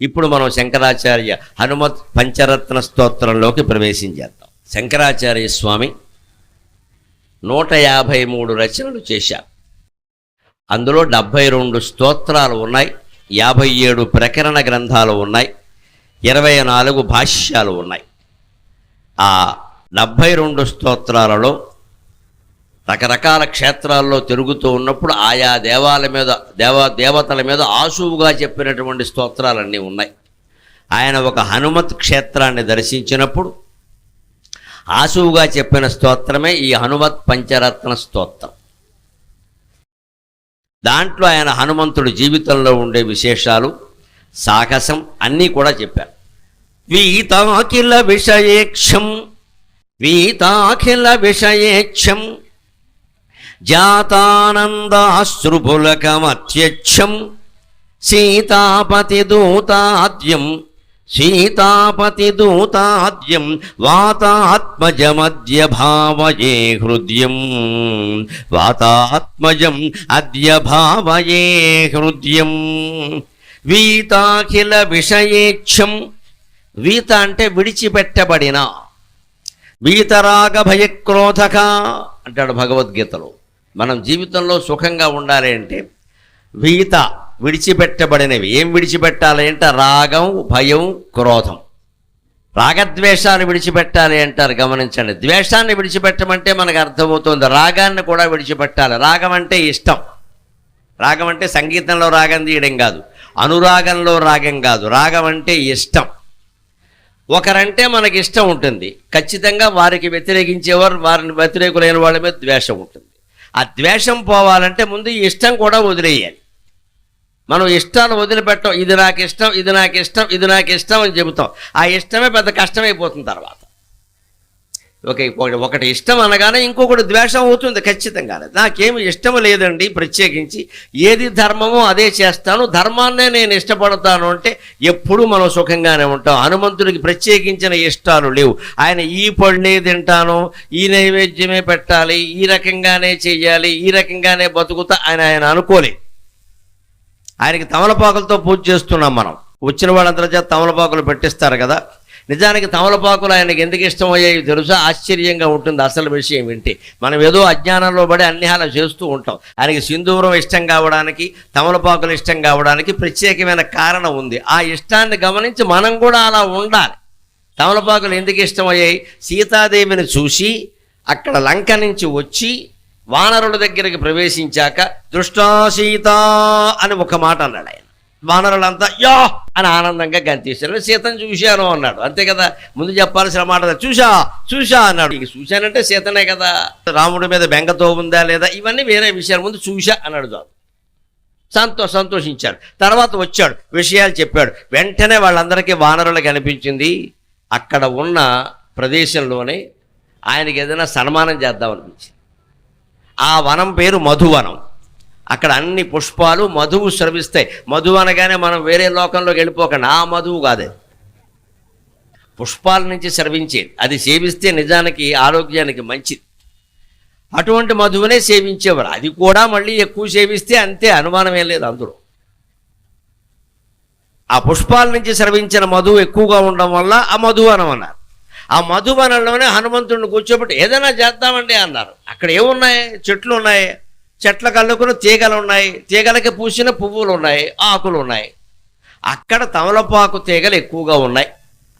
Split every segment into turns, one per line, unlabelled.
ఇప్పుడు మనం శంకరాచార్య హనుమత్ పంచరత్న స్తోత్రంలోకి ప్రవేశించేద్దాం. శంకరాచార్య స్వామి నూట యాభై మూడు రచనలు చేశారు. అందులో డెబ్భై రెండు స్తోత్రాలు ఉన్నాయి యాభై ఏడు ప్రకరణ గ్రంథాలు ఉన్నాయి ఇరవై నాలుగు భాష్యాలు ఉన్నాయి. ఆ డెబ్భై రెండు స్తోత్రాలలో రకరకాల క్షేత్రాల్లో తిరుగుతూ ఉన్నప్పుడు ఆయా దేవాల మీద దేవ దేవతల మీద ఆసువుగా చెప్పినటువంటి స్తోత్రాలన్నీ ఉన్నాయి. ఆయన ఒక హనుమత్ క్షేత్రాన్ని దర్శించినప్పుడు ఆసువుగా చెప్పిన స్తోత్రమే ఈ హనుమత్ పంచరత్న స్తోత్రం. దాంట్లో ఆయన హనుమంతుడు జీవితంలో ఉండే విశేషాలు సాహసం అన్నీ కూడా చెప్పారు. వీతాఖిల విషయేక్షం వీతాఖిల విషయేక్షం జాతానందాశ్రుపులకమత్యక్షం సీతాపతిదూతాద్యం సీతాపతిదూతాద్యం వాతాత్మజమద్య భావయే హృదయం వాతాత్మజం అద్య భావయే హృదయం. వీతాఖిల విషయేక్షం వీత అంటే విడిచిపెట్టబడిన వీతరాగ భయక్రోధక అంటాడు భగవద్గీతలో. మనం జీవితంలో సుఖంగా ఉండాలి అంటే వీత విడిచిపెట్టబడినవి. ఏం విడిచిపెట్టాలి అంటే రాగం భయం క్రోధం. రాగద్వేషాలు విడిచిపెట్టాలి అంటారు గమనించండి. ద్వేషాన్ని విడిచిపెట్టమంటే మనకు అర్థమవుతుంది. రాగాన్ని కూడా విడిచిపెట్టాలి. రాగం అంటే ఇష్టం. రాగం అంటే సంగీతంలో రాగం తీయడం కాదు. అనురాగంలో రాగం కాదు. రాగం అంటే ఇష్టం. ఒకరంటే మనకి ఇష్టం ఉంటుంది. ఖచ్చితంగా వారికి వ్యతిరేకించేవారు వారిని వ్యతిరేకులైన వాళ్ళ మీద ద్వేషం ఉంటుంది. ఆ ద్వేషం పోవాలంటే ముందు ఈ ఇష్టం కూడా వదిలేయాలి. మనం ఇష్టాలు వదిలిపెట్టం ఇది నాకు ఇష్టం ఇది నాకు ఇష్టం ఇది నాకు ఇష్టం అని చెబుతాం. ఆ ఇష్టమే పెద్ద కష్టమైపోతుంది తర్వాత. ఒక ఒకటి ఇష్టం అనగానే ఇంకొకటి ద్వేషం అవుతుంది ఖచ్చితంగా నాకేమి ఇష్టం లేదండి ప్రత్యేకించి. ఏది ధర్మమో అదే చేస్తాను. ధర్మాన్నే నేను ఇష్టపడతాను అంటే ఎప్పుడూ మనం సుఖంగానే ఉంటాం. హనుమంతుడికి ప్రత్యేకించిన ఇష్టాలు లేవు. ఆయన ఈ పళ్ళే తింటాను ఈ నైవేద్యమే పెట్టాలి ఈ రకంగానే చెయ్యాలి ఈ రకంగానే బతుకుతా ఆయన ఆయన అనుకోలే ఆయనకి తమలపాకులతో పూజ చేస్తున్నాం మనం. వచ్చిన వాళ్ళందరి చేత తమలపాకులు పెట్టిస్తారు కదా. నిజానికి తమలపాకులు ఆయనకి ఎందుకు ఇష్టమయ్యాయి తెలుసా? ఆశ్చర్యంగా ఉంటుంది అసలు విషయం వింటే మనం ఏదో అజ్ఞానంలో పడి అన్ని అలా చేస్తూ ఉంటాం. ఆయనకి సింధూరం ఇష్టం కావడానికి తమలపాకులు ఇష్టం కావడానికి ప్రత్యేకమైన కారణం ఉంది. ఆ ఇష్టాన్ని గమనించి మనం కూడా అలా ఉండాలి. తమలపాకులు ఎందుకు ఇష్టమయ్యాయి? సీతాదేవిని చూసి అక్కడ లంక నుంచి వచ్చి వానరుల దగ్గరికి ప్రవేశించాక దృష్టా సీత అని ఒక మాట అన్నాడు ఆయన. వానరులంతా యా! అని ఆనందంగా గంతేశారు సీతను చూశాను అన్నాడు. అంతే కదా? ముందు చెప్పాల్సిన మాట అది. చూశా చూశా అన్నాడు. ఇక చూశానంటే సీతనే కదా. రాముడి మీద బెంగతో ఉందా లేదా? ఇవన్నీ వేరే విషయాలు. ముందు చూశా అన్నాడు చాలు సంతో సంతోషించాడు. తర్వాత వచ్చాడు. విషయాలు చెప్పాడు. వెంటనే వాళ్ళందరికీ వానరులు కనిపించింది. అక్కడ ఉన్న ప్రదేశంలోనే ఆయనకి ఏదైనా సన్మానం చేద్దాం అనిపించింది ఆ వనం పేరు మధువనం. అక్కడ అన్ని పుష్పాలు మధువు స్రవిస్తాయి. మధువు అనగానే మనం వేరే లోకంలోకి వెళ్ళిపోకండి. ఆ మధువు కాదే. పుష్పాల నుంచి స్రవించేది అది సేవిస్తే నిజానికి ఆరోగ్యానికి మంచిది. అటువంటి మధువునే సేవించేవారు. అది కూడా మళ్ళీ ఎక్కువ సేవిస్తే అంతే అనుమానం ఏం లేదు అందులో. ఆ పుష్పాల నుంచి స్రవించిన మధువు ఎక్కువగా ఉండడం వల్ల ఆ మధువనం అన్నారు. ఆ మధువనంలోనే హనుమంతుడిని కూర్చోబెట్టి ఏదైనా చేద్దామండి అన్నారు. అక్కడ ఏమున్నాయి? చెట్లు ఉన్నాయి. చెట్ల కళ్ళకున్న తీగలు ఉన్నాయి తీగలకి పూసిన పువ్వులు ఉన్నాయి ఆకులు ఉన్నాయి అక్కడ తమలపాకు తీగలు ఎక్కువగా ఉన్నాయి.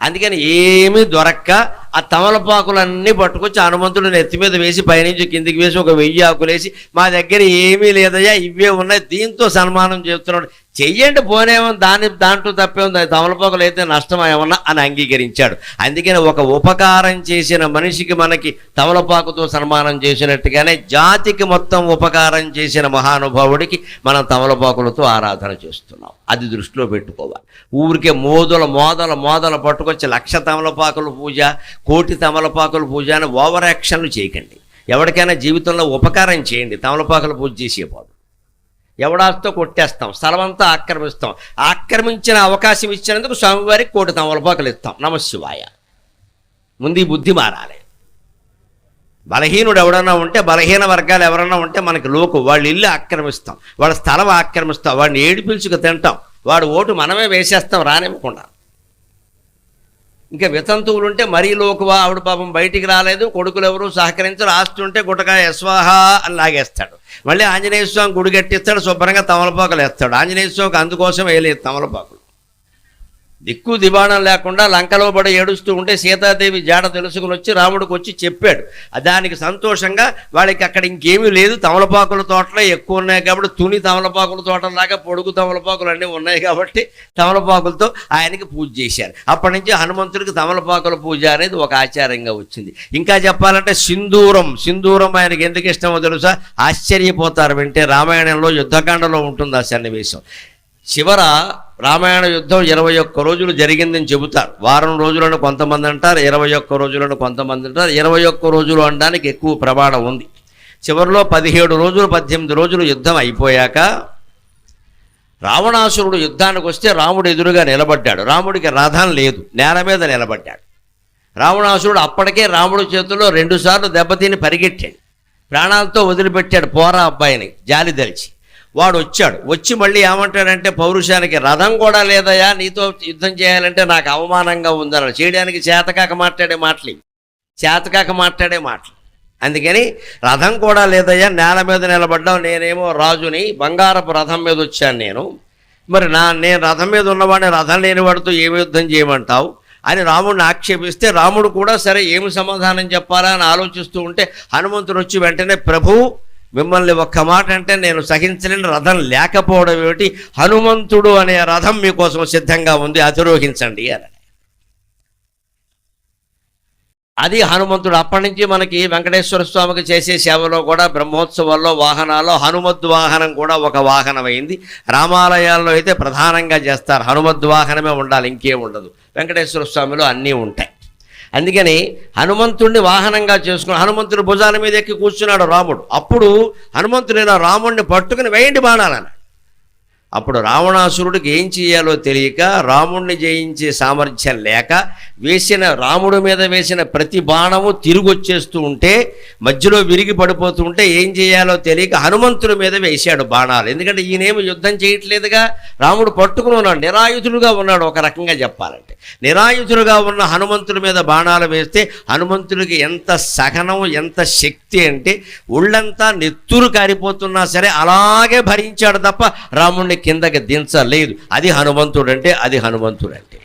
అందుకని ఏమీ దొరక్క ఆ తమలపాకులన్నీ పట్టుకొచ్చి హనుమంతుడు నెత్తి మీద వేసి పైనుంచి కిందికి వేసి ఒక వెయ్యి ఆకులేసి మా దగ్గర ఏమీ లేదయ్యా ఇవే ఉన్నాయి దీంతో సన్మానం చేస్తున్నాడు. చెయ్యండి పోనేమో దాని దాంట్లో తప్పే ఉంది తమలపాకులు అయితే నష్టం ఏమన్నా అని అంగీకరించాడు. అందుకని ఒక ఉపకారం చేసిన మనిషికి మనకి తమలపాకుతో సన్మానం చేసినట్టుగానే జాతికి మొత్తం ఉపకారం చేసిన మహానుభావుడికి మనం తమలపాకులతో ఆరాధన చేస్తున్నాం. అది దృష్టిలో పెట్టుకోవాలి. ఊరికే మోదల మోదల మోదల పట్టుకొచ్చి లక్ష తమలపాకులు పూజ కోటి తమలపాకుల పూజ అని ఓవర్ యాక్షన్లు చేయకండి. ఎవరికైనా జీవితంలో ఉపకారం చేయండి. తమలపాకుల పూజ చేసేపోదు ఎవడాస్తో కొట్టేస్తాం. స్థలం అంతా ఆక్రమిస్తాం. ఆక్రమించిన అవకాశం ఇచ్చినందుకు స్వామివారికి కోటి తమలపాకులు ఇస్తాం. నమశివాయ ముందు ఈ బుద్ధి మారాలి. బలహీనుడు ఎవడన్నా ఉంటే బలహీన వర్గాలు ఎవరన్నా ఉంటే మనకి లోకు. వాళ్ళ ఇల్లు ఆక్రమిస్తాం. వాళ్ళ స్థలం ఆక్రమిస్తాం. వాడిని ఏడిపిల్చుకు తింటాం. వాడు ఓటు మనమే వేసేస్తాం రానివ్వకుండా. ఇంకా వితంతువులు ఉంటే మరీ లోకువా? ఆవిడ పాపం బయటికి రాలేదు కొడుకులు ఎవరు సహకరించరు ఆస్తి ఉంటే గుటక స్వాహ అని లాగేస్తాడు. మళ్ళీ ఆంజనేయ స్వామి గుడి కట్టిస్తాడు శుభ్రంగా తమలపాకులు వేస్తాడు. ఆంజనేయ స్వామికి అందుకోసం వేయలేదు తమలపాకులు. దిక్కు దివాణం లేకుండా లంకలో పడి ఏడుస్తూ ఉంటే సీతాదేవి జాడ తెలుసుకుని వచ్చి రాముడికి వచ్చి చెప్పాడు. దానికి సంతోషంగా వాళ్ళకి అక్కడ ఇంకేమీ లేదు. తమలపాకుల తోటలే ఎక్కువ ఉన్నాయి కాబట్టి తుని తమలపాకుల తోటలాగా పొడుగు తమలపాకులు అన్నీ ఉన్నాయి కాబట్టి తమలపాకులతో ఆయనకి పూజ చేశారు. అప్పటి నుంచి హనుమంతుడికి తమలపాకుల పూజ అనేది ఒక ఆచారంగా వచ్చింది. ఇంకా చెప్పాలంటే సింధూరం సింధూరం ఆయనకి ఎందుకు ఇష్టమో తెలుసా? ఆశ్చర్యపోతారు వింటే రామాయణంలో యుద్ధకాండలో ఉంటుంది ఆ సన్నివేశం. చివర రామాయణ యుద్ధం ఇరవై ఒక్క రోజులు జరిగిందని చెబుతారు. వారం రోజులను కొంతమంది అంటారు ఇరవై ఒక్క రోజులను కొంతమంది అంటారు. ఇరవై ఒక్క రోజులు అనడానికి ఎక్కువ ప్రమాణం ఉంది. చివరిలో పదిహేడు రోజులు పద్దెనిమిది రోజులు యుద్ధం అయిపోయాక రావణాసురుడు యుద్ధానికి వస్తే రాముడు ఎదురుగా నిలబడ్డాడు. రాముడికి రథం లేదు నేల మీద నిలబడ్డాడు. రావణాసురుడు అప్పటికే రాముడి చేతుల్లో రెండుసార్లు దెబ్బతిని పరిగెట్టాడు. ప్రాణాలతో వదిలిపెట్టాడు పోరా అబ్బాయిని జాలి దలిచి. వాడు వచ్చాడు. వచ్చి మళ్ళీ ఏమంటాడంటే పౌరుషానికి రథం కూడా లేదయా నీతో యుద్ధం చేయాలంటే నాకు అవమానంగా ఉందన్నాడు చేయడానికి చేతకాక మాట్లాడే మాటలు చేతకాక మాట్లాడే మాటలు. అందుకని రథం కూడా లేదయ్యా నేల మీద నిలబడ్డావు నేనేమో రాజుని బంగారపు రథం మీద వచ్చాను నేను. మరి నా నేను రథం మీద ఉన్నవాడిని రథం లేని వాడితో ఏమి యుద్ధం చేయమంటావు? అని రాముడిని ఆక్షేపిస్తే రాముడు కూడా సరే ఏమి సమాధానం చెప్పాలా అని ఆలోచిస్తూ ఉంటే హనుమంతుడు వచ్చి వెంటనే ప్రభు మిమ్మల్ని ఒక్క మాట అంటే నేను సహించలేని రథం లేకపోవడం ఏమిటి? హనుమంతుడు అనే రథం మీకోసం సిద్ధంగా ఉంది అధిరోహించండి అని అది హనుమంతుడు అప్పటి నుంచి మనకి వెంకటేశ్వర స్వామికి చేసే సేవలో కూడా బ్రహ్మోత్సవాల్లో వాహనాల్లో హనుమద్ వాహనం కూడా ఒక వాహనం అయింది రామాలయాల్లో అయితే ప్రధానంగా చేస్తారు హనుమద్ వాహనమే ఉండాలి ఇంకేం ఉండదు. వెంకటేశ్వర స్వామిలో అన్నీ ఉంటాయి. అందుకని హనుమంతుడిని వాహనంగా చేసుకుని హనుమంతుడి భుజాల మీద ఎక్కి కూర్చున్నాడు రాముడు. అప్పుడు హనుమంతుడు ఇలా రాముడిని పట్టుకుని వేయండి బాణాలని. అప్పుడు రావణాసురుడికి ఏం చేయాలో తెలియక రాముణ్ణి జయించే సామర్థ్యం లేక వేసిన రాముడి మీద వేసిన ప్రతి బాణము తిరిగి వచ్చేస్తూ ఉంటే మధ్యలో విరిగి పడిపోతూ ఉంటే ఏం చేయాలో తెలియక హనుమంతుడి మీద వేశాడు బాణాలు. ఎందుకంటే ఈయనేమి యుద్ధం చేయట్లేదుగా రాముడు పట్టుకుని ఉన్నాడు నిరాయుధుడుగా ఉన్నాడు ఒక రకంగా చెప్పాలంటే. నిరాయుధుడుగా ఉన్న హనుమంతుడి మీద బాణాలు వేస్తే హనుమంతుడికి ఎంత సహనం ఎంత శక్తి అంటే ఒళ్ళంతా నెత్తురు కారిపోతున్నా సరే అలాగే భరించాడు తప్ప రాముణ్ణి కిందకి దించలేదు. అది హనుమంతుడు అంటే అది హనుమంతుడు అంటే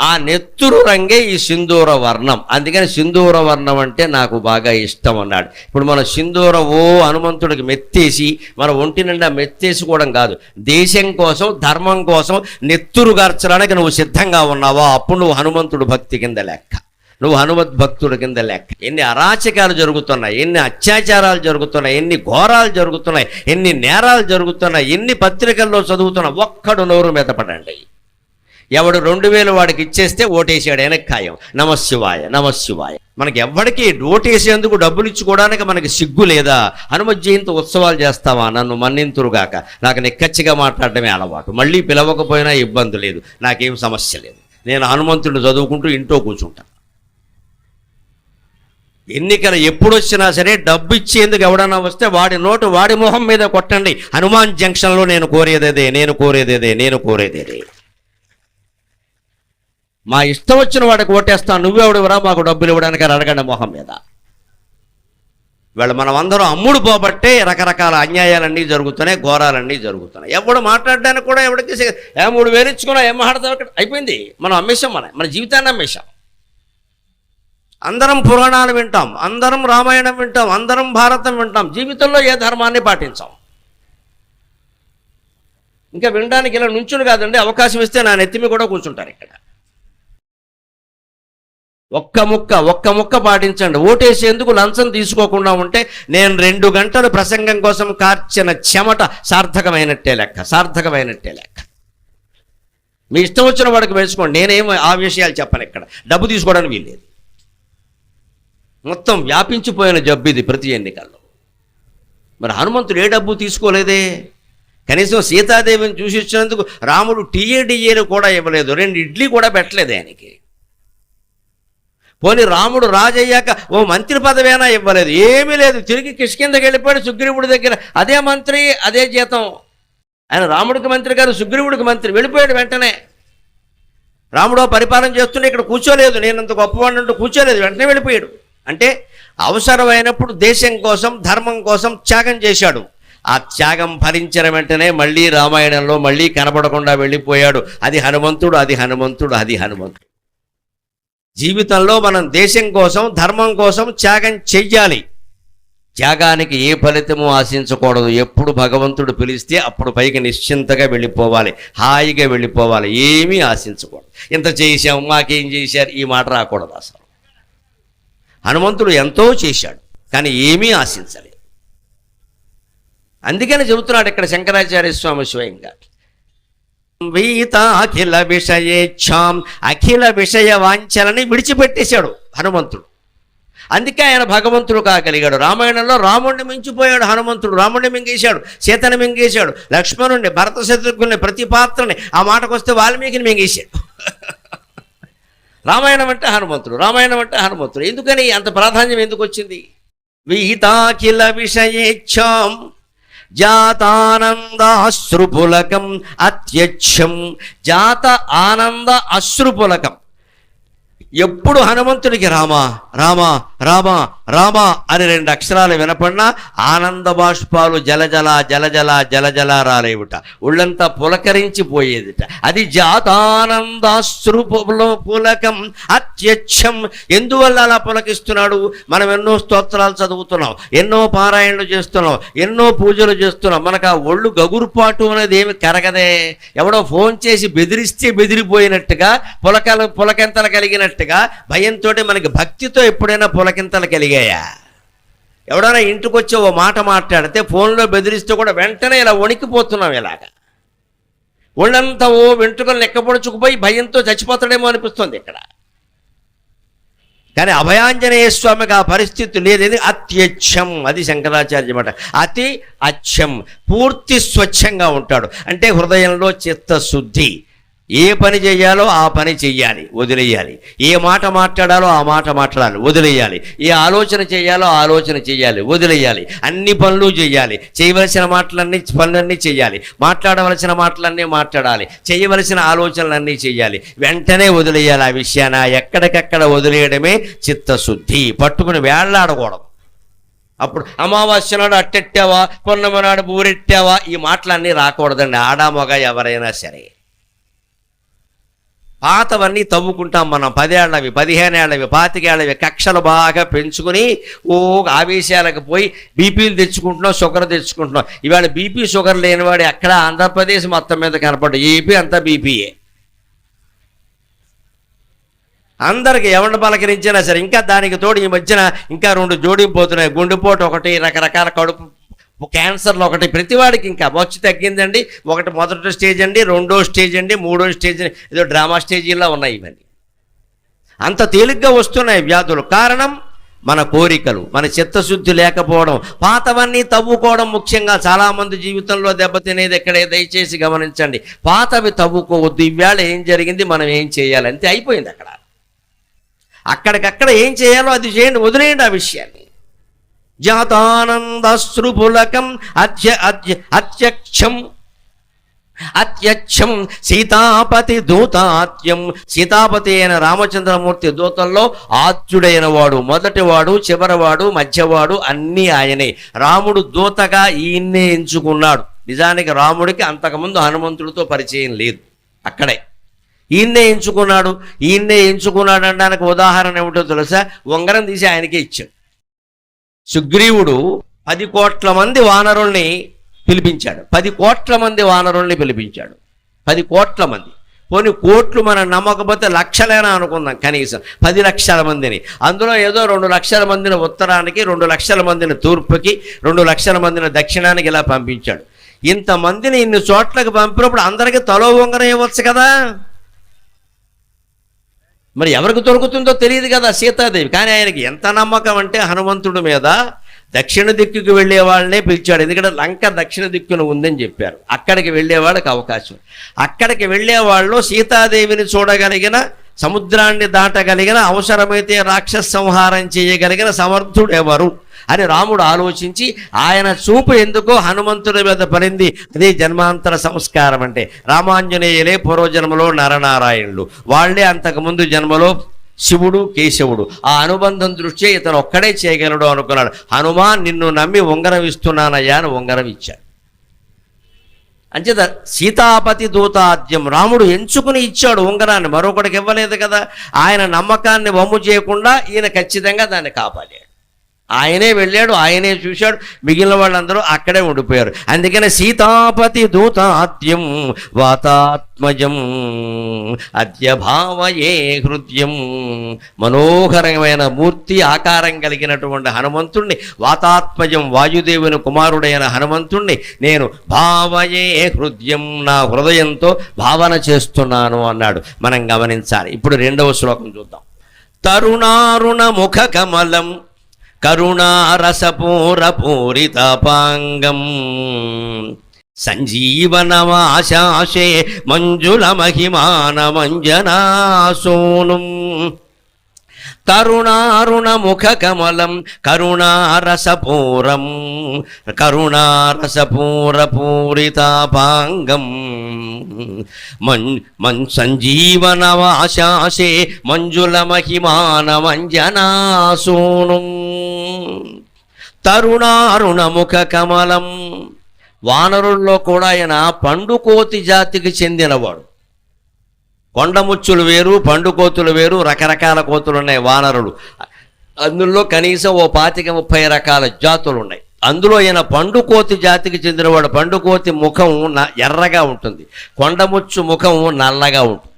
ఆ నెత్తురు రంగే ఈ సింధూర వర్ణం. అందుకని సింధూర వర్ణం అంటే నాకు బాగా ఇష్టం అన్నాడు. ఇప్పుడు మన సింధూర ఓ హనుమంతుడికి మెత్తేసి మన ఒంటి నిండా మెత్తేసుకోవడం కాదు. దేశం కోసం ధర్మం కోసం నెత్తురు గార్చడానికి నువ్వు సిద్ధంగా ఉన్నావా? అప్పుడు నువ్వు హనుమంతుడు భక్తి కింద లెక్క. నువ్వు హనుమద్భక్తుడి కింద లెక్క. ఎన్ని అరాచకాలు జరుగుతున్నాయి ఎన్ని అత్యాచారాలు జరుగుతున్నాయి ఎన్ని ఘోరాలు జరుగుతున్నాయి ఎన్ని నేరాలు జరుగుతున్నాయి ఎన్ని పత్రికల్లో చదువుతున్నా ఒక్కడు నోరు మీద పడండి. ఎవడు రెండు వేలు వాడికి ఇచ్చేస్తే ఓటేసాడు వెనక్కి ఖాయం నమశివాయ నమశివాయ మనకి ఎవ్వడికి ఓటేసేందుకు డబ్బులు ఇచ్చుకోవడానికి మనకి సిగ్గు లేదా? హనుమత్ జయంతి ఉత్సవాలు చేస్తావా? నన్ను మన్నింతురుగాక. నాకు నిక్కచ్చిగా మాట్లాడటమే అలవాటు. మళ్ళీ పిలవకపోయినా ఇబ్బంది లేదు. నాకేం సమస్య లేదు. నేను హనుమంతుడిని చదువుకుంటూ ఇంట్లో కూర్చుంటాను ఎన్నికలు ఎప్పుడు వచ్చినా సరే డబ్బు ఇచ్చేందుకు ఎవడన్నా వస్తే వాడి నోటు వాడి మొహం మీద కొట్టండి. హనుమాన్ జంక్షన్లో నేను కోరేదేదే నేను కోరేదేదే నేను కోరేదేదే. మా ఇష్టం వచ్చిన వాడికి ఓటేస్తాను నువ్వెవడువరా మాకు డబ్బులు ఇవ్వడానికి అడగండి మొహం మీద. వీళ్ళు మనం అందరం అమ్ముడు పోబట్టే రకరకాల అన్యాయాలన్నీ జరుగుతున్నాయి ఘోరాలన్నీ జరుగుతున్నాయి. ఎవడు మాట్లాడడానికి కూడా ఎవడికి ఏ మూడు వేలు ఇచ్చుకున్నా ఏం మాట్లాడతావు అయిపోయింది. మనం అమ్మేశాం మన మన జీవితాన్ని అమ్మేశాం. అందరం పురాణాలు వింటాం అందరం రామాయణం వింటాం అందరం భారతం వింటాం జీవితంలో ఏ ధర్మాన్ని పాటించాం? ఇంకా వినడానికి ఇలా నుంచుని కాదండి అవకాశం ఇస్తే నా నెత్తిమి కూడా కూర్చుంటారు ఇక్కడ. ఒక్క ముక్క ఒక్క ముక్క పాటించండి. ఓటేసేందుకు లంచం తీసుకోకుండా ఉంటే నేను రెండు గంటలు ప్రసంగం కోసం కార్చిన చెమట సార్థకమైనట్టే లెక్క సార్థకమైనట్టే లెక్క. మీ ఇష్టం వచ్చిన వాడికి వేసుకోండి. నేనేం ఆ విషయాలు చెప్పను ఇక్కడ. డబ్బు తీసుకోవడానికి వీల్లేదు. మొత్తం వ్యాపించిపోయిన జబ్బు ఇది ప్రతి ఎన్నికల్లో. మరి హనుమంతుడు ఏ డబ్బు తీసుకోలేదే? కనీసం సీతాదేవిని చూసి ఇచ్చినందుకు రాముడు టీఏడిఏలు కూడా ఇవ్వలేదు రెండు ఇడ్లీ కూడా పెట్టలేదు ఆయనకి. పోనీ రాముడు రాజయ్యాక ఓ మంత్రి పదవేనా ఇవ్వలేదు? ఏమీ లేదు. తిరిగి కిష్కిందకి వెళ్ళిపోయాడు సుగ్రీవుడి దగ్గర. అదే మంత్రి అదే జీతం. ఆయన రాముడికి మంత్రి గారు సుగ్రీవుడికి మంత్రి. వెళ్ళిపోయాడు వెంటనే. రాముడో పరిపాలన చేస్తుంటే ఇక్కడ కూర్చోలేదు. నేను అంత అంటూ కూర్చోలేదు. వెంటనే వెళ్ళిపోయాడు. అంటే అవసరమైనప్పుడు దేశం కోసం ధర్మం కోసం త్యాగం చేశాడు. ఆ త్యాగం భరించిన వెంటనే మళ్ళీ రామాయణంలో మళ్ళీ కనపడకుండా వెళ్ళిపోయాడు. అది హనుమంతుడు అది హనుమంతుడు అది హనుమంతుడు. జీవితంలో మనం దేశం కోసం ధర్మం కోసం త్యాగం చెయ్యాలి. త్యాగానికి ఏ ఫలితము ఆశించకూడదు. ఎప్పుడు భగవంతుడు పిలిస్తే అప్పుడు పైకి నిశ్చింతగా వెళ్ళిపోవాలి. హాయిగా వెళ్ళిపోవాలి. ఏమీ ఆశించకూడదు. ఇంత చేశాం మాకేం చేశారు? ఈ మాట రాకూడదు అసలు. హనుమంతుడు ఎంతో చేశాడు కానీ ఏమీ ఆశించలేదు. అందుకని చెబుతున్నాడు ఇక్కడ శంకరాచార్య స్వామి స్వయంగా వీత అఖిల విషయేచ్ఛాం అఖిల విషయ వాంఛలని విడిచిపెట్టేశాడు హనుమంతుడు. అందుకే ఆయన భగవంతుడు కాగలిగాడు. రామాయణంలో రాముణ్ణి మించిపోయాడు హనుమంతుడు. రాముణ్ణి మింగేశాడు సీతని మింగేశాడు లక్ష్మణుణ్ణి భరత శత్రుఘ్ని ప్రతి పాత్రని ఆ మాటకు వస్తే వాల్మీకిని మింగేశాడు. రామాయణం అంటే హనుమంతుడు రామాయణం అంటే హనుమంతుడు. ఎందుకని? అంత ప్రాధాన్యం ఎందుకు వచ్చింది? విహితాఖిల విషయేచ్ఛాం జాతానంద అశ్రుపులకం అత్యక్షం. జాత ఆనంద అశ్రుపులకం. ఎప్పుడు హనుమంతుడికి రామా? రామా రామా రామా అని రెండు అక్షరాలు వినపడినా ఆనంద బాష్పాలు జలజల జలజల జలజల రాలేవుట. ఒళ్ళంతా పులకరించిపోయేదిట అది జాతానందాశ్రు పులకం అత్యక్షం. ఎందువల్ల అలా పులకిస్తున్నాడు? మనం ఎన్నో స్తోత్రాలు చదువుతున్నాం ఎన్నో పారాయణలు చేస్తున్నాం ఎన్నో పూజలు చేస్తున్నాం. మనకు ఆ ఒళ్ళు గగురుపాటు అనేది ఏమి కరగదే. ఎవడో ఫోన్ చేసి బెదిరిస్తే బెదిరిపోయినట్టుగా పులకలు పులకెంతలు కలిగినట్టుగా భయంతో మనకి భక్తితో ఎప్పుడైనా పులకింతలు కలిగాయా? ఎవడైనా ఇంటికి వచ్చి ఓ మాట మాట్లాడితే ఫోన్లో బెదిరిస్తే కూడా వెంటనే ఇలా వణికిపోతున్నాం ఇలాగా. ఒళ్ళంతా ఓ వెంట్రుకలు లెక్కపొడుచుకుపోయి భయంతో చచ్చిపోతాడేమో అనిపిస్తుంది ఇక్కడ. కానీ అభయాంజనేయ స్వామికి ఆ పరిస్థితి లేదు అత్యచ్చం అది శంకరాచార్య మాట. అతి అచ్చం పూర్తి స్వచ్ఛంగా ఉంటాడు. అంటే హృదయంలో చిత్తశుద్ధి ఏ పని చేయాలో ఆ పని చెయ్యాలి వదిలేయాలి. ఏ మాట మాట్లాడాలో ఆ మాట మాట్లాడాలి వదిలేయాలి. ఏ ఆలోచన చేయాలో ఆలోచన చేయాలి వదిలేయాలి. అన్ని పనులు చేయాలి. చేయవలసిన మాటలన్నీ పనులన్నీ చేయాలి. మాట్లాడవలసిన మాటలన్నీ మాట్లాడాలి. చేయవలసిన ఆలోచనలన్నీ చేయాలి. వెంటనే వదిలేయాలి ఆ విషయాన్ని. ఎక్కడికక్కడ వదిలేయడమే చిత్తశుద్ధి. పట్టుకుని వేళ్ళాడకూడదు. అప్పుడు అమావాస్య నాడు అట్టెట్టావా? పొన్నమ నాడు బూరెట్టావా? ఈ మాటలన్నీ రాకూడదండి. ఆడామొగ ఎవరైనా సరే. పాతవన్నీ తవ్వుకుంటాం మనం. పదేళ్ళవి పదిహేనేళ్ళవి పాతికేళ్ళవి కక్షలు బాగా పెంచుకుని ఓ ఆవేశాలకు పోయి బీపీలు తెచ్చుకుంటున్నాం షుగర్ తెచ్చుకుంటున్నాం. ఇవాళ బీపీ షుగర్ లేనివాడు ఎక్కడ ఆంధ్రప్రదేశ్ మొత్తం మీద కనపడ్డు. ఏపీ అంతా బీపీయే. అందరికి ఎవరిని పలకరించినా సరే ఇంకా దానికి తోడు ఈ మధ్యన ఇంకా రెండు జోడింపోతున్నాయి గుండెపోటు ఒకటి రకరకాల కడుపు క్యాన్సర్లు ఒకటి. ప్రతివాడికి ఇంకా వచ్చి తగ్గిందండి. ఒకటి మొదటి స్టేజ్ అండి రెండో స్టేజ్ అండి మూడో స్టేజ్ అండి. ఏదో డ్రామా స్టేజీల్లో ఉన్నాయి ఇవన్నీ. అంత తేలిగ్గా వస్తున్నాయి వ్యాధులు. కారణం మన కోరికలు మన చిత్తశుద్ధి లేకపోవడం పాతవన్నీ తవ్వుకోవడం ముఖ్యంగా చాలామంది జీవితంలో దెబ్బతినేది ఎక్కడే? దయచేసి గమనించండి. పాతవి తవ్వుకోవద్దు. ఇవాళ ఏం జరిగింది? మనం ఏం చేయాలి? అంతే అయిపోయింది అక్కడ. అక్కడికక్కడ ఏం చేయాలో అది చేయండి వదిలేయండి ఆ విషయాన్ని. జాతానందశ్రుపులకం అత్య అత్య అత్యక్షం అత్యక్షం సీతాపతి దూతాత్యం. సీతాపతి అయిన రామచంద్రమూర్తి దూతల్లో ఆత్యుడైన వాడు మొదటివాడు చివరివాడు మధ్యవాడు అన్నీ ఆయనే. రాముడు దూతగా ఈయన్నే ఎంచుకున్నాడు. నిజానికి రాముడికి అంతకుముందు హనుమంతుడితో పరిచయం లేదు. అక్కడే. ఈయన్నే ఎంచుకున్నాడు. ఈయన్నే ఎంచుకున్నాడు అనడానికి ఉదాహరణ ఏమిటో తెలుసా? ఉంగరం తీసి ఆయనకే ఇచ్చాడు. సుగ్రీవుడు పది కోట్ల మంది వానరుల్ని పిలిపించాడు. పది కోట్ల మంది వానరుల్ని పిలిపించాడు. పది కోట్ల మంది. పోనీ కోట్లు మనం నమ్మకపోతే లక్షలేనా అనుకుందాం కనీసం. పది లక్షల మందిని. అందులో ఏదో రెండు లక్షల మందిని ఉత్తరానికి రెండు లక్షల మందిని తూర్పుకి రెండు లక్షల మందిని దక్షిణానికి ఇలా పంపించాడు. ఇంతమందిని ఇన్ని చోట్లకు పంపినప్పుడు అందరికీ తలో ఉంగరం ఇవ్వచ్చు కదా? మరి ఎవరికి దొరుకుతుందో తెలియదు కదా సీతాదేవి. కానీ ఆయనకి ఎంత నమ్మకం అంటే హనుమంతుడి మీద దక్షిణ దిక్కుకు వెళ్ళే వాళ్ళనే పిలిచాడు. ఎందుకంటే లంక దక్షిణ దిక్కున ఉందని చెప్పారు. అక్కడికి వెళ్ళే వాళ్ళకి అవకాశం. అక్కడికి వెళ్ళే వాళ్ళు సీతాదేవిని చూడగలిగిన సముద్రాన్ని దాటగలిగిన అవసరమైతే రాక్షస సంహారం చేయగలిగిన సమర్థుడు ఎవరు అని రాముడు ఆలోచించి ఆయన చూపు ఎందుకో హనుమంతుడి మీద పడింది. అదే జన్మాంతర సంస్కారం అంటే రామాంజనేయులే పూర్వజన్మలో నరనారాయణులు. వాళ్ళే అంతకుముందు జన్మలో శివుడు కేశవుడు. ఆ అనుబంధం దృష్ట్యా ఇతను ఒక్కడే చేయగలడు అనుకున్నాడు. హనుమాన్ నిన్ను నమ్మి ఉంగరం ఇస్తున్నానయ్యా అని ఉంగరం ఇచ్చాడు. అంచేత సీతాపతి దూతాద్యం రాముడు ఎంచుకుని ఇచ్చాడు ఉంగరాన్ని. మరొకటికి ఇవ్వలేదు కదా. ఆయన నమ్మకాన్ని వమ్ము చేయకుండా ఈయన ఖచ్చితంగా దాన్ని కాపాడాడు. ఆయనే వెళ్ళాడు ఆయనే చూశాడు. మిగిలిన వాళ్ళందరూ అక్కడే ఉండిపోయారు. అందుకని సీతాపతి దూతాత్యం వాతాత్మజం అద్య ఏ హృదయం. మనోహరమైన మూర్తి ఆకారం కలిగినటువంటి హనుమంతుణ్ణి వాతాత్మజం వాయుదేవుని కుమారుడైన హనుమంతుణ్ణి నేను భావయే హృదయం. నా హృదయంతో భావన చేస్తున్నాను అన్నాడు. మనం గమనించాలి. ఇప్పుడు రెండవ శ్లోకం చూద్దాం. తరుణారుణ ముఖ కమలం కరుణారసపూరపూరితపాంగం సంజీవనమాశాశే మంజుల మహిమానమంజనాసోనుం తరుణారుణ ముఖ కమలం కరుణారసపూరం కరుణారసపూరపూరితాపాంగం. మన్ మన్ సంజీవనవాశాసే మంజుల మహిమానమంజనాసూను. తరుణారుణ ముఖ కమలం వానరుల్లో కూడా ఆయన పండుకోతి జాతికి చెందినవాడు. కొండముచ్చులు వేరు పండుకోతులు వేరు రకరకాల కోతులు ఉన్నాయి వానరులు. అందులో కనీసం ఓ పాతిక ముప్పై రకాల జాతులు ఉన్నాయి. అందులో ఈయన పండుకోతి జాతికి చెందినవాడు పండుకోతి ముఖం న- ఎర్రగా ఉంటుంది. కొండముచ్చు ముఖం నల్లగా ఉంటుంది.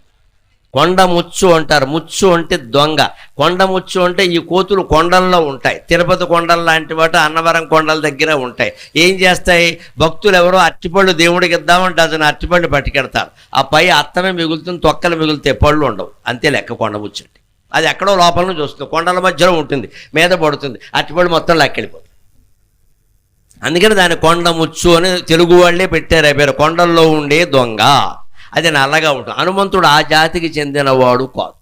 కొండ ముచ్చు అంటారు. ముచ్చు అంటే దొంగ. కొండ ముచ్చు అంటే ఈ కోతులు కొండల్లో ఉంటాయి. తిరుపతి కొండల లాంటి వాటి అన్నవరం కొండల దగ్గర ఉంటాయి. ఏం చేస్తాయి? భక్తులు ఎవరో అట్టిపళ్ళు దేవుడికి ఇద్దామంటే అతను అట్టిపళ్ళు పట్టుకెడతారు. ఆ పై అత్తమే మిగులుతుంది తొక్కలు మిగులుతాయి పళ్ళు ఉండవు. అంతే లెక్క కొండముచ్చు అంటే. అది ఎక్కడో లోపల నుంచి వస్తుంది. కొండల మధ్యలో ఉంటుంది. మీద పడుతుంది. అట్టిపళ్ళు మొత్తం లెక్కెళ్ళిపోతుంది. అందుకని దాన్ని కొండముచ్చు అని తెలుగు వాళ్ళే పెట్టారు. ఆ పేరు కొండల్లో ఉండే దొంగ. అది నల్లగా ఉంటుంది. హనుమంతుడు ఆ జాతికి చెందినవాడు కాదు.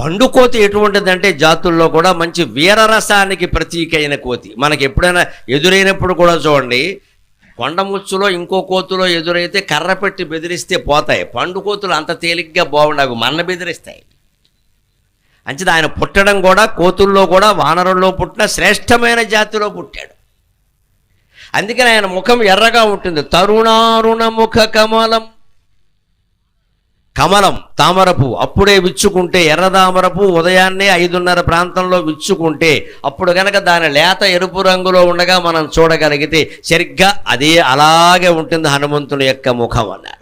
పండుకోతి ఎటువంటిదంటే జాతుల్లో కూడా మంచి వీరరసానికి ప్రతీక అయిన కోతి. మనకి ఎప్పుడైనా ఎదురైనప్పుడు కూడా చూడండి కొండముచ్చులో ఇంకో కోతులో ఎదురైతే కర్ర పెట్టి బెదిరిస్తే పోతాయి. పండు కోతులు అంత తేలిగ్గా బాగుండవు మన్న బెదిరిస్తాయి. అంచేది ఆయన పుట్టడం కూడా కోతుల్లో కూడా వానరుల్లో పుట్టిన శ్రేష్టమైన జాతిలో పుట్టాడు. అందుకని ఆయన ముఖం ఎర్రగా ఉంటుంది. తరుణారుణ ముఖ కమలం. కమలం తామరపు అప్పుడే విచ్చుకుంటే ఎర్ర తామరపు ఉదయాన్నే ఐదున్నర ప్రాంతంలో విచ్చుకుంటే అప్పుడు గనక దాని లేత ఎరుపు రంగులో ఉండగా మనం చూడగలిగితే సరిగ్గా అదే అలాగే ఉంటుంది హనుమంతుని యొక్క ముఖం అన్నారు.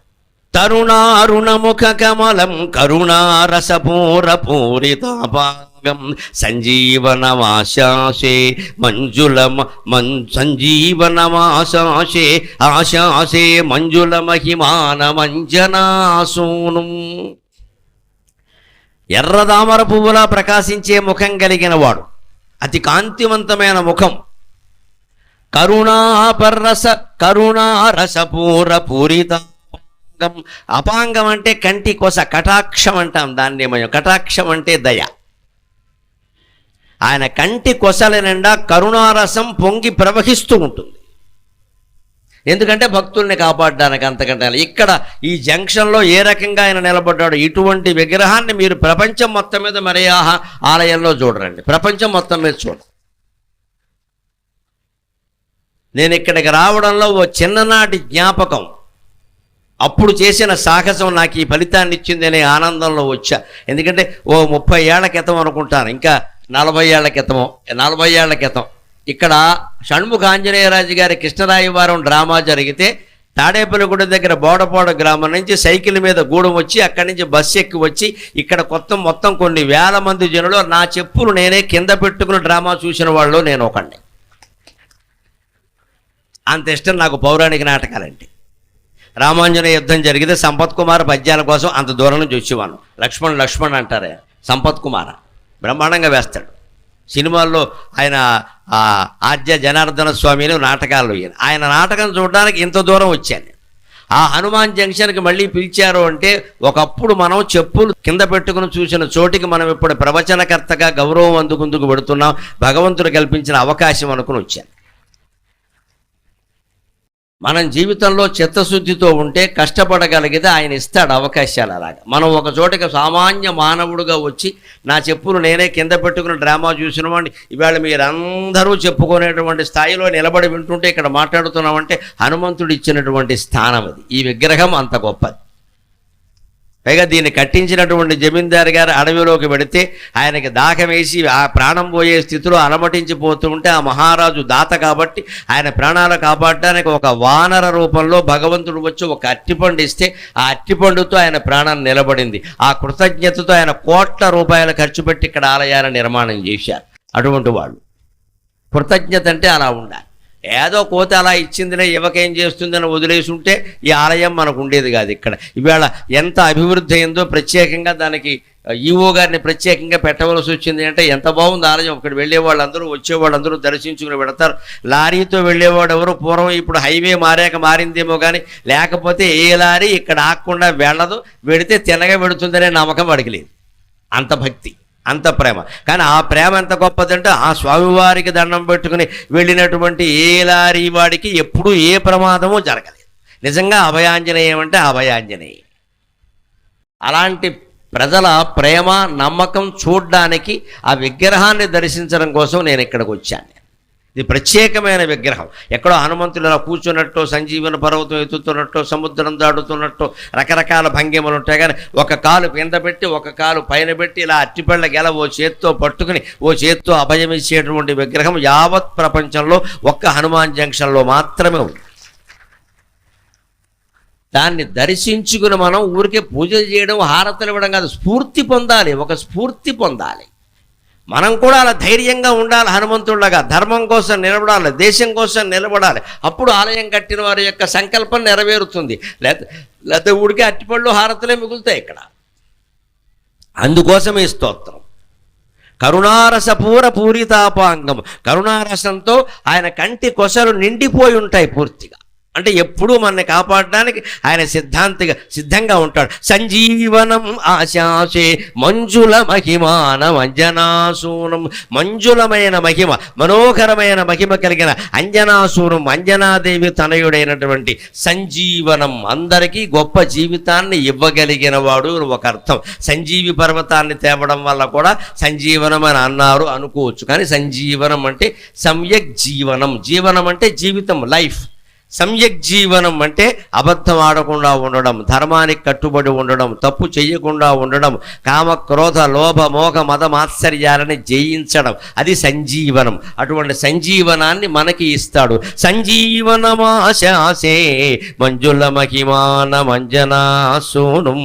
తరుణారుణముఖ కమలం కరుణారసపూర పూరితాపాంగం సంజీవనమాశాసే మంజులమ మన్ సంజీవనమాశాసే ఆశాసే మంజుల మహిమాన మంజనాసూను ఎర్రదామర పువ్వులా ప్రకాశించే ముఖం కలిగిన వాడు అతి కాంతివంతమైన ముఖం. కరుణాపరస కరుణారసపూర పూరిత అపాంగం అపాంగం అంటే కంటి కొస కటాక్షం అంటాం దాన్ని మనం. కటాక్షం అంటే దయ. ఆయన కంటి కొసల నిండా కరుణారసం పొంగి ప్రవహిస్తూ ఉంటుంది. ఎందుకంటే భక్తుల్ని కాపాడడానికి అంతకంటే ఇక్కడ ఈ జంక్షన్లో ఏ రకంగా ఆయన నిలబడ్డాడు ఇటువంటి విగ్రహాన్ని మీరు ప్రపంచం మొత్తం మీద మరే ఆలయంలో చూడరండి. ప్రపంచం మొత్తం మీద చూడండి నేను ఇక్కడికి రావడంలో ఓ చిన్ననాటి జ్ఞాపకం. అప్పుడు చేసిన సాహసం నాకు ఈ ఫలితాన్ని ఇచ్చింది అనే ఆనందంలో వచ్చా. ఎందుకంటే ఓ ముప్పై ఏళ్ళ క్రితం అనుకుంటాను. ఇంకా నలభై ఏళ్ళ క్రితమో నలభై ఏళ్ళ క్రితం. ఇక్కడ షణ్ముఖ ఆంజనేయరాజు గారి కృష్ణరాయవారం డ్రామా జరిగితే తాడేపల్లిగూడ దగ్గర బోడపోడ గ్రామం నుంచి సైకిల్ మీద గూడెం వచ్చి అక్కడి నుంచి బస్సు ఎక్కి వచ్చి ఇక్కడ కొత్త మొత్తం కొన్ని వేల మంది జనులు నా చెప్పులు నేనే కింద పెట్టుకుని డ్రామా చూసిన వాళ్ళు నేను ఒకడిని అంత ఇష్టం నాకు పౌరాణిక నాటకాలంటే. రామాంజనేయ యుద్ధం జరిగితే సంపత్ కుమార్ పద్యాల కోసం అంత దూరం నుంచి వచ్చేవాను లక్ష్మణ్ లక్ష్మణ్ అంటారే సంపత్ కుమార్. బ్రహ్మాండంగా వేస్తాడు. సినిమాల్లో ఆయన ఆద్య జనార్దన స్వామిని నాటకాల్లో ఈయన. ఆయన నాటకం చూడడానికి ఇంత దూరం వచ్చాను. ఆ హనుమాన్ జంక్షన్కి మళ్ళీ పిలిచారు అంటే ఒకప్పుడు మనం చెప్పులు కింద పెట్టుకుని చూసిన చోటికి మనం ఇప్పుడు ప్రవచనకర్తగా గౌరవం అందుకుందుకు పెడుతున్నాం భగవంతుడు కల్పించిన అవకాశం అనుకుని వచ్చాను. మనం జీవితంలో చిత్తశుద్ధితో ఉంటే కష్టపడగలిగితే ఆయన ఇస్తాడు అవకాశాలు అలాగా. మనం ఒక చోటకి సామాన్య మానవుడుగా వచ్చి నా చెప్పులు నేనే కింద పెట్టుకుని డ్రామా చూసినవాడిని ఇవాళ మీరందరూ చెప్పుకునేటువంటి స్థాయిలో నిలబడి వింటుంటే ఇక్కడ మాట్లాడుతున్నామంటే హనుమంతుడు ఇచ్చినటువంటి స్థానం అది. ఈ విగ్రహం అంత గొప్పది. పైగా దీన్ని కట్టించినటువంటి జమీందారు గారు అడవిలోకి పెడితే ఆయనకి దాహం వేసి ఆ ప్రాణం పోయే స్థితిలో అలమటించిపోతుంటే ఆ మహారాజు దాత కాబట్టి ఆయన ప్రాణాలు కాపాడడానికి ఒక వానర రూపంలో భగవంతుడు వచ్చి ఒక అట్టిపండు ఇస్తే ఆ అట్టిపండుతో ఆయన ప్రాణం నిలబడింది. ఆ కృతజ్ఞతతో ఆయన కోట్ల రూపాయలు ఖర్చు పెట్టి ఇక్కడ ఆలయాన్ని నిర్మాణం చేశారు. అటువంటి వాళ్ళు. కృతజ్ఞత అంటే అలా ఉండాలి. ఏదో కోత అలా ఇచ్చిందిలే ఇవ్వకేం చేస్తుందని వదిలేసి ఉంటే ఈ ఆలయం మనకు ఉండేది కాదు ఇక్కడ. ఇవాళ ఎంత అభివృద్ధి అయిందో ప్రత్యేకంగా దానికి ఈవో గారిని ప్రత్యేకంగా పెట్టవలసి వచ్చింది అంటే ఎంత బాగుంది ఆలయం. ఇక్కడ వెళ్ళే వాళ్ళందరూ వచ్చేవాళ్ళందరూ దర్శించుకుని పెడతారు లారీతో వెళ్ళేవాడు ఎవరు? పూర్వం ఇప్పుడు హైవే మారాక మారిందేమో కానీ లేకపోతే ఏ లారీ ఇక్కడ ఆకుండా వెళ్ళదు వెడితే తినగా పెడుతుందనే నమ్మకం అడగలేదు అంత భక్తి. అంత ప్రేమ. కానీ ఆ ప్రేమ ఎంత గొప్పదంటే ఆ స్వామివారికి దండం పెట్టుకుని వెళ్ళినటువంటి ఏ లారీ వాడికి ఎప్పుడూ ఏ ప్రమాదము జరగలేదు. నిజంగా అభయాంజనేయం అంటే అభయాంజనేయం. అలాంటి ప్రజల ప్రేమ నమ్మకం చూడ్డానికి ఆ విగ్రహాన్ని దర్శించడం కోసం నేను ఇక్కడికి వచ్చాను. ఇది ప్రత్యేకమైన విగ్రహం. ఎక్కడో హనుమంతులు ఇలా కూర్చున్నట్టు సంజీవన పర్వతం ఎత్తుతున్నట్టు సముద్రం దాడుతున్నట్టు రకరకాల భంగిమలు ఉంటాయి. కానీ ఒక కాలు కింద పెట్టి ఒక కాలు పైన పెట్టి ఇలా అట్టిపళ్ళ గెల ఓ చేత్తో పట్టుకుని ఓ చేత్తో అభయం ఇచ్చేటువంటి విగ్రహం యావత్ ప్రపంచంలో ఒక్క హనుమాన్ జంక్షన్లో మాత్రమే ఉంది. దాన్ని దర్శించుకుని మనం ఊరికే పూజలు చేయడం హారతలు ఇవ్వడం కాదు స్ఫూర్తి పొందాలి ఒక స్ఫూర్తి పొందాలి. మనం కూడా అలా ధైర్యంగా ఉండాలి హనుమంతుడిగా ధర్మం కోసం నిలబడాలి దేశం కోసం నిలబడాలి. అప్పుడు ఆలయం కట్టిన వారి యొక్క సంకల్పం నెరవేరుతుంది. లేకపోతే లేకపోతే ఊడికే అట్టిపళ్ళు హారతలే మిగులుతాయి ఇక్కడ. అందుకోసమే ఈ స్తోత్రం. కరుణారస పూర పూరితాపాంగం కరుణారసంతో ఆయన కంటి కొసలు నిండిపోయి ఉంటాయి పూర్తిగా. అంటే ఎప్పుడూ మనని కాపాడడానికి ఆయన సిద్ధాంతిగా సిద్ధంగా ఉంటాడు. సంజీవనం ఆశాసే మంజుల మహిమాన అంజనాసూనం మంజులమైన మహిమ మనోహరమైన మహిమ కలిగిన అంజనాసూనం అంజనాదేవి తనయుడైనటువంటి సంజీవనం అందరికీ గొప్ప జీవితాన్ని ఇవ్వగలిగిన వాడు ఒక అర్థం. సంజీవి పర్వతాన్ని తేవడం వల్ల కూడా సంజీవనం అని అన్నారు అనుకోవచ్చు. కానీ సంజీవనం అంటే సమ్యక్ జీవనం. జీవనం అంటే జీవితం లైఫ్. సమ్యక్ జీవనం అంటే అబద్ధం ఆడకుండా ఉండడం ధర్మానికి కట్టుబడి ఉండడం తప్పు చేయకుండా ఉండడం కామ క్రోధ లోభ మోహ మద మాత్సర్యాలని జయించడం. అది సంజీవనం. అటువంటి సంజీవనాన్ని మనకి ఇస్తాడు. సంజీవనమాశాసే మంజుల మహిమాన మంజనా సోనం.